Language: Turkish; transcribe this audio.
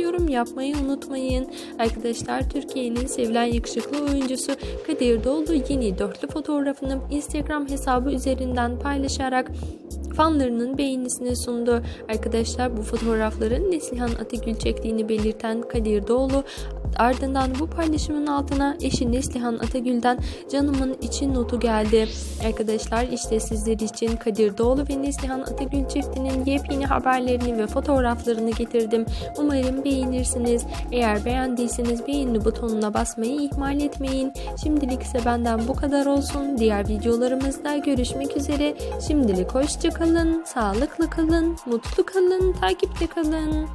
yorum yapmayı unutmayın. Arkadaşlar Türkiye'nin sevilen yakışıklı oyuncusu Kadir Doğulu yeni dörtlü fotoğrafını Instagram hesabı üzerinden paylaşarak fanlarının beğenisini sundu. Arkadaşlar bu fotoğrafların Neslihan Atigül çektiğini belirten Kadir Doğulu ardından bu paylaşımın altına eşi Neslihan Atagül'den canımın için notu geldi. Arkadaşlar işte sizler için Kadir Doğulu ve Neslihan Atagül çiftinin yepyeni haberlerini ve fotoğraflarını getirdim. Umarım beğenirsiniz. Eğer beğendiyseniz beğeni butonuna basmayı ihmal etmeyin. Şimdilik ise benden bu kadar olsun. Diğer videolarımızda görüşmek üzere. Şimdilik hoşça kalın, sağlıklı kalın, mutlu kalın, takipte kalın.